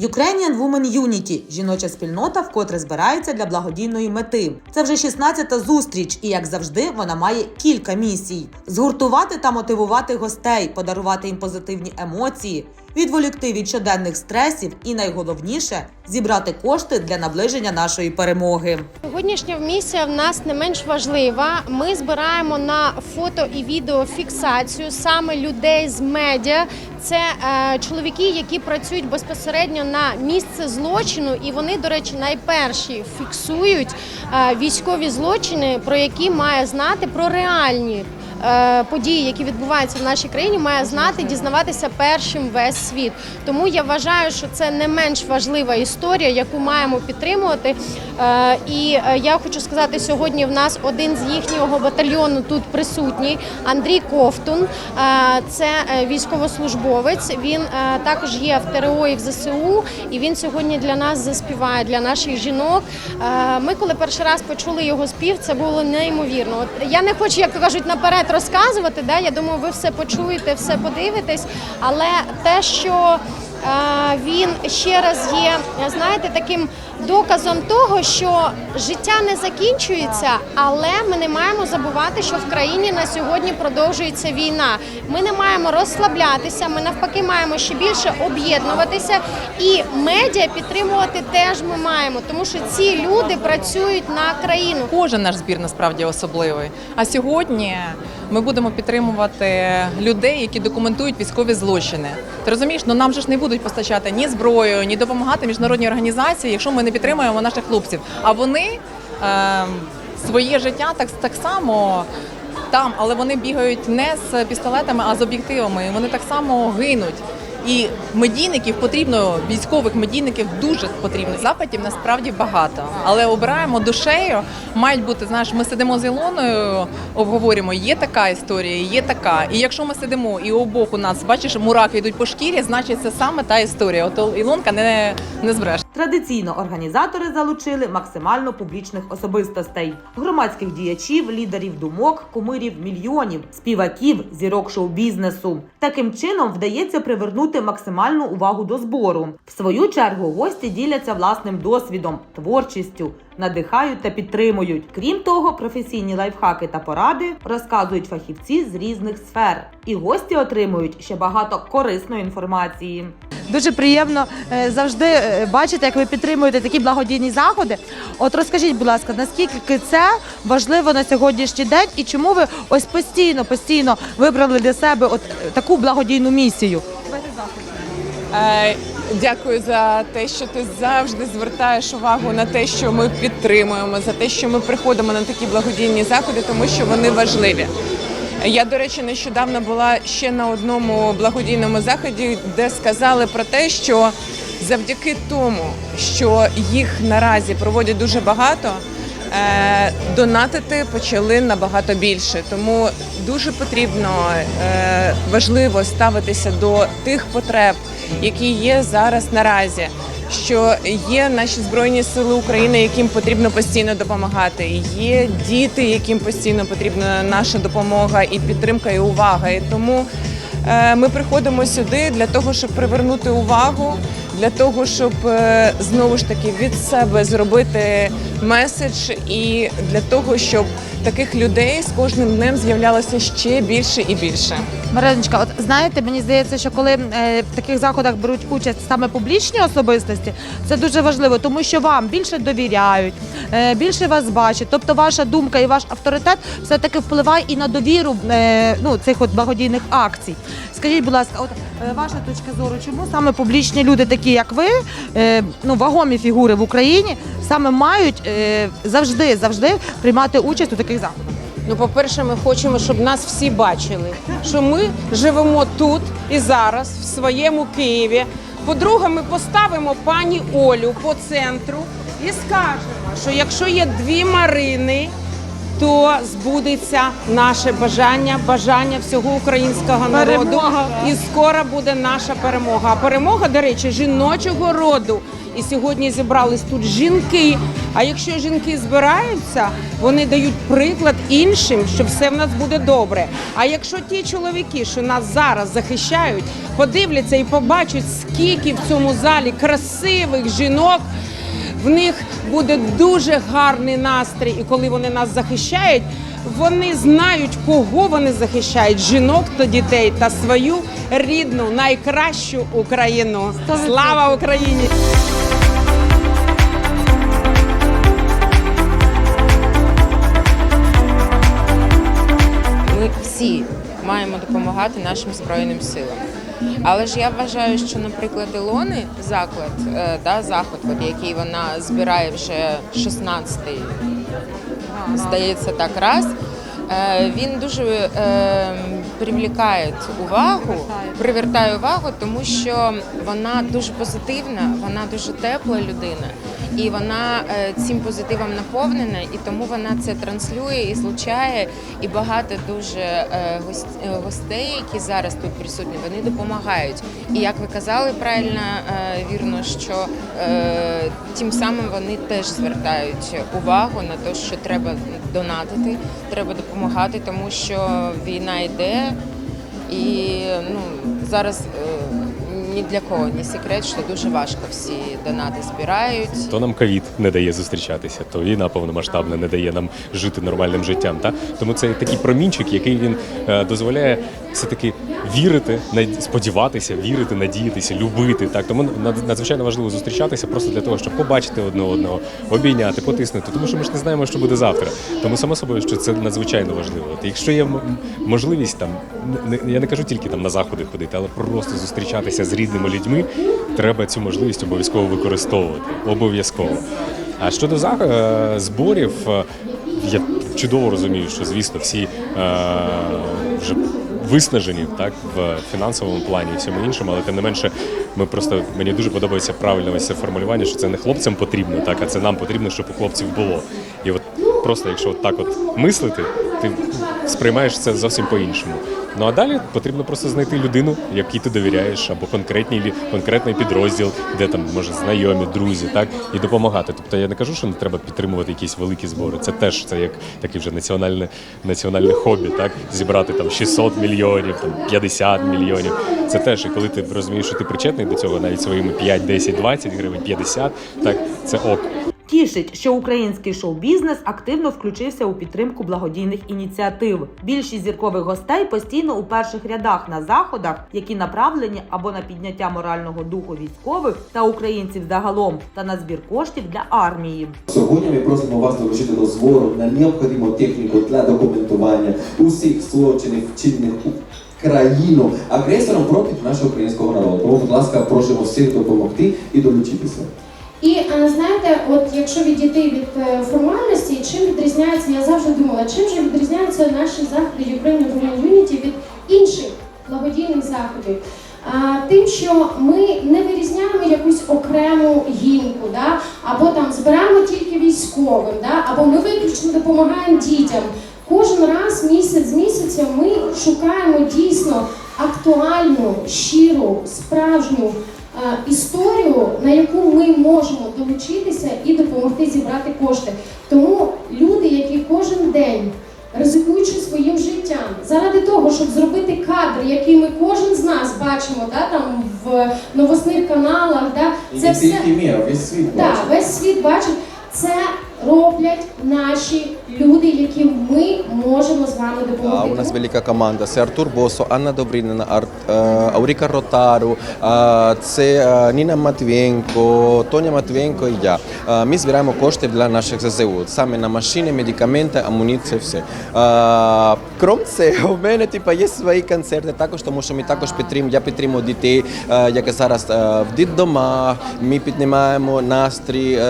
Ukrainian Women Unity – жіноча спільнота, вкотре збирається для благодійної мети. Це вже 16-та зустріч, і як завжди, вона має кілька місій: згуртувати та мотивувати гостей, подарувати їм позитивні емоції, відволікти від щоденних стресів і найголовніше зібрати кошти для наближення нашої перемоги. Сьогоднішня місія в нас не менш важлива. Ми збираємо на фото і відео фіксацію саме людей з медіа. Це е, чоловіки, які працюють безпосередньо на місце злочину, і вони, до речі, найперші фіксують е, військові злочини, про які має знати про реальні. Е, Події, які відбуваються в нашій країні, має знати, дізнаватися першим весь світ. Тому я вважаю, що це не менш важлива історія, яку маємо підтримувати. Е, І е, я хочу сказати, сьогодні в нас один з їхнього батальйону тут присутній Андрій Ковтун. Це військовослужбовець. Він також є в ТРО і в ЗСУ, і він сьогодні для нас заспіває для наших жінок. Ми, коли перший раз почули його спів, це було неймовірно. От я не хочу, як то кажуть, наперед розказувати. Да? Я думаю, ви все почуєте, все подивитесь. Але те, що е, він ще раз є, знаєте, таким доказом того, що життя не закінчується, але ми не маємо забувати, що в країні на сьогодні продовжується війна. Ми не маємо розслаблятися. Ми навпаки маємо ще більше об'єднуватися і медіа підтримувати теж ми маємо, тому що ці люди працюють на країну. Кожен наш збір насправді особливий. А сьогодні ми будемо підтримувати людей, які документують військові злочини. Ти розумієш, ну нам же ж не будуть постачати ні зброю, ні допомагати міжнародні організації, якщо ми не підтримуємо наших хлопців. А вони е, своє життя так, так само. Там, але вони бігають не з пістолетами, а з об'єктивами. Вони так само гинуть. І медійників потрібно, військових медійників дуже потрібно. Запитів насправді багато, але обираємо душею. Мають бути, знаєш, ми сидимо з Ілоною, обговорюємо, є така історія, є така. І якщо ми сидимо і обох у нас, бачиш, мураки йдуть по шкірі, значить це саме та історія. От Ілонка не, не збереш. Традиційно організатори залучили максимально публічних особистостей: громадських діячів, лідерів думок, кумирів мільйонів, співаків, зірок шоу-бізнесу. Таким чином вдається привернути максимальну увагу до збору. В свою чергу гості діляться власним досвідом, творчістю, надихають та підтримують. Крім того, професійні лайфхаки та поради розказують фахівці з різних сфер, і гості отримують ще багато корисної інформації. Дуже приємно е, завжди е, бачити, як ви підтримуєте такі благодійні заходи. От розкажіть, будь ласка, наскільки це важливо на сьогоднішній день і чому ви ось постійно, постійно вибрали для себе от е, таку благодійну місію? Е, Дякую за те, що ти завжди звертаєш увагу на те, що ми підтримуємо, за те, що ми приходимо на такі благодійні заходи, тому що вони важливі. Я, до речі, нещодавно була ще на одному благодійному заході, де сказали про те, що завдяки тому, що їх наразі проводять дуже багато, е, донатити почали набагато більше. Тому дуже потрібно е, важливо ставитися до тих потреб, які є зараз наразі. Що є наші збройні сили України, яким потрібно постійно допомагати. Є діти, яким постійно потрібна наша допомога і підтримка, і увага. І тому ми приходимо сюди для того, щоб привернути увагу, для того, щоб е, знову ж таки від себе зробити меседж, і для того, щоб таких людей з кожним днем з'являлося ще більше і більше. Мариночка, от знаєте, мені здається, що коли е, в таких заходах беруть участь саме публічні особистості, це дуже важливо, тому що вам більше довіряють, е, більше вас бачать. Тобто ваша думка і ваш авторитет все таки впливає і на довіру е, ну, цих от благодійних акцій. Скажіть, будь ласка, от е, ваша точка зору, чому саме публічні люди, такі як ви, е, ну вагомі фігури в Україні, саме мають е, завжди завжди приймати участь у таких заходах? Ну, по-перше, ми хочемо, щоб нас всі бачили, що ми живемо тут і зараз, в своєму Києві. По-друге, ми поставимо пані Олю по центру і скажемо, що якщо є дві Марини, то збудеться наше бажання, бажання всього українського народу. І скоро буде наша перемога. А перемога, до речі, жіночого роду. І сьогодні зібрались тут жінки, А якщо жінки збираються, вони дають приклад іншим, що все в нас буде добре. А якщо ті чоловіки, що нас зараз захищають, подивляться і побачать, скільки в цьому залі красивих жінок. В них буде дуже гарний настрій, і коли вони нас захищають, вони знають, кого вони захищають жінок та дітей та свою рідну найкращу Україну. Слава Україні! Всі маємо допомагати нашим збройним силам. Але ж я вважаю, що, наприклад, Ілони заклад, е, да, заход, от, який вона збирає вже 16-й, здається, так раз. е, Він дуже привлікає увагу, привертає увагу, тому що вона дуже позитивна, вона дуже тепла людина, і вона е, цим позитивом наповнена, і тому вона це транслює і злучає. І багато дуже е, е, гостей, які зараз тут присутні, вони допомагають. І як ви казали правильно, вірно, що тим самим вони теж звертають увагу на те, що треба донатити, треба допомагати, тому що війна йде, і ну зараз. Ні для кого не секрет, що дуже важко всі донати збирають. То нам ковід не дає зустрічатися, то війна повномасштабна не дає нам жити нормальним життям. Та тому це такий промінчик, який він е, дозволяє все таки вірити, сподіватися, вірити, надіятися, любити. Так тому надзвичайно важливо зустрічатися просто для того, щоб побачити одне одного, обійняти, потиснути. Тому що ми ж не знаємо, що буде завтра. Тому само собою, що це надзвичайно важливо. От якщо є можливість там, не- я не кажу тільки там на заходи ходити, але просто зустрічатися з рідними людьми, треба цю можливість обов'язково використовувати. Обов'язково. А щодо е, зборів, е, я чудово розумію, що звісно всі е, вже виснажені так в фінансовому плані і всьому іншому, але тим не менше, ми просто мені дуже подобається правильне ось це формулювання, що це не хлопцям потрібно, так а це нам потрібно, щоб у хлопців було. І от просто якщо от так от мислити, ти сприймаєш це зовсім по-іншому. Ну а далі потрібно просто знайти людину, якій ти довіряєш, або конкретний конкретний підрозділ, де там може знайомі, друзі, так і допомагати. Тобто я не кажу, що не треба підтримувати якісь великі збори. Це теж це як таке вже національне національне хобі, так зібрати там 600 мільйонів, там 50 мільйонів. Це теж, і коли ти розумієш, що ти причетний до цього, навіть своїми 5, 10, 20 гривень, 50, так це ок. Тішить, що український шоу-бізнес активно включився у підтримку благодійних ініціатив. Більшість зіркових гостей постійно у перших рядах на заходах, які направлені або на підняття морального духу військових та українців загалом, та на збір коштів для армії. Сьогодні ми просимо вас долучити до збору на необхідну техніку для документування усіх злочинів, вчинених країну агресором проти нашого українського народу. Тому, будь ласка, просимо всіх допомогти і долучитися. І е, знаєте, от якщо відійти від е, формальності, чим відрізняється, я завжди думала, чим же відрізняються наші заходи Ukraine Women Unity від інших благодійних заходів? Тим, що ми не вирізняємо якусь окрему гінку, да? або там збираємо тільки військовим, да? або ми виключно допомагаємо дітям. Кожен раз місяць з місяця ми шукаємо дійсно актуальну, щиру, справжню історію, на яку ми можемо долучитися і допомогти зібрати кошти. Тому люди, які кожен день, ризикуючи своїм життям, заради того, щоб зробити кадр, який ми кожен з нас бачимо, да, там в новосних каналах, да, це все мір, весь світ так, весь світ бачить. Це роблять наші люди, яким ми можемо з вами допомогти. У нас велика команда. Це Артур Босо, Анна Добринина, Ар... е, Ауріка Ротару, е, це е, Ніна Матвієнко, Тоня Матвієнко і я. Ми збираємо кошти для наших ЗСУ. Саме на машини, медикаменти, амуніція, все. Крім цього, в мене типу, є свої концерти також, тому що ми також підтримуємо, я підтримую дітей, які зараз в дитдомах. Ми піднімаємо настрій,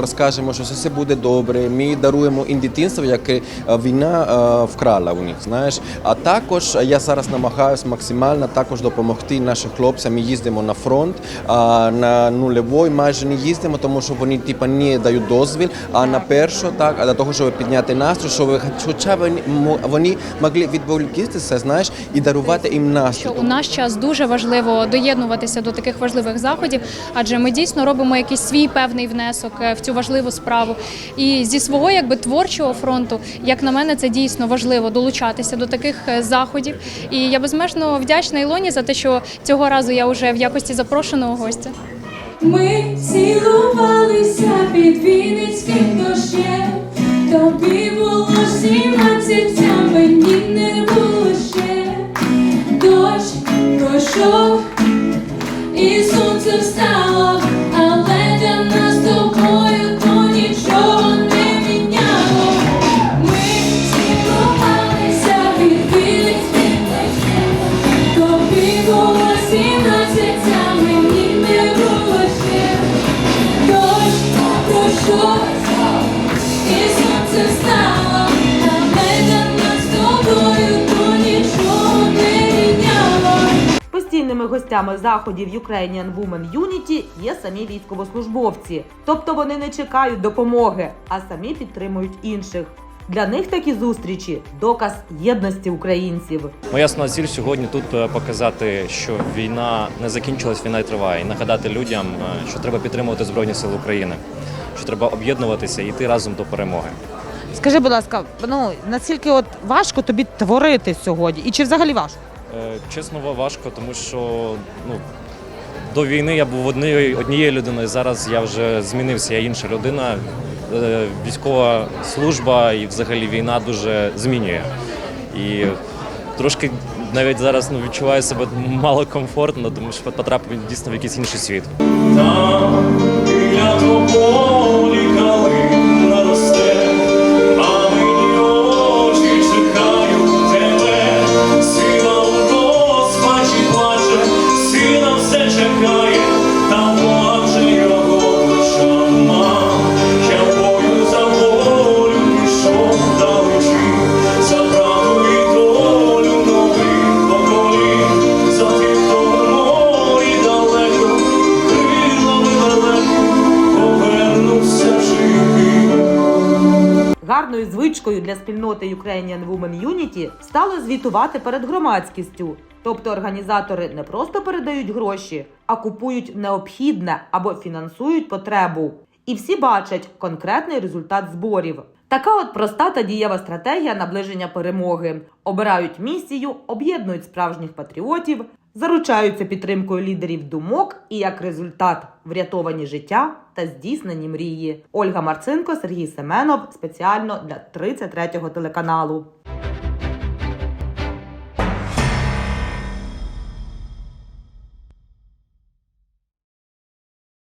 розкажемо, що все буде добре. Ми даруємо і дитинство дитинства, яке е, війна е, вкрала у них. Знаєш, а також я зараз намагаюся максимально також допомогти нашим хлопцям. Ми їздимо на фронт, а на нульовий майже не їздимо, тому що вони типа не дають дозвіл. А на першу так, а для того, щоб підняти настрій, щоб хоча вони, мо- вони могли відволіктися, знаєш, і дарувати їм настрій. що у наш час дуже важливо доєднуватися до таких важливих заходів, адже ми дійсно робимо якийсь свій певний внесок е, в цю важливу справу. І зі свого якби творчого фронту, як на мене, це дійсно важливо долучатися до таких е, заходів. І я безмежно вдячна Ілоні за те, що цього разу я вже в якості запрошеного гостя. Ми цілувалися під Вінницьким дощем. Тобі було сімнадцять, а мені не було ще. Дощ пройшов і сонце встало, але для нас тобою то нічого Гостями заходів Ukrainian Women Unity є самі військовослужбовці, тобто вони не чекають допомоги, а самі підтримують інших. Для них такі зустрічі доказ єдності українців. Моя основна ціль сьогодні тут е, показати, що війна не закінчилась, війна й триває, і нагадати людям, е, що треба підтримувати Збройні Сили України, що треба об'єднуватися і йти разом до перемоги. Скажи, будь ласка, ну наскільки от важко тобі творити сьогодні? І чи взагалі важко? Е, Чесно, важко, тому що ну, до війни я був однією, однією людиною. Зараз я вже змінився, я інша людина. Е, Військова служба і взагалі війна дуже змінює. І трошки навіть зараз ну, відчуваю себе мало комфортно, тому що потрапив дійсно в якийсь інший світ. Біля тополі Гарною звичкою для спільноти Ukrainian Women Unity стало звітувати перед громадськістю. Тобто організатори не просто передають гроші, а купують необхідне або фінансують потребу. І всі бачать конкретний результат зборів. Така от проста та дієва стратегія наближення перемоги. Обирають місію, об'єднують справжніх патріотів, заручаються підтримкою лідерів думок і як результат врятовані життя та здійснені мрії. Ольга Марцинко, Сергій Семенов спеціально для 33-го телеканалу.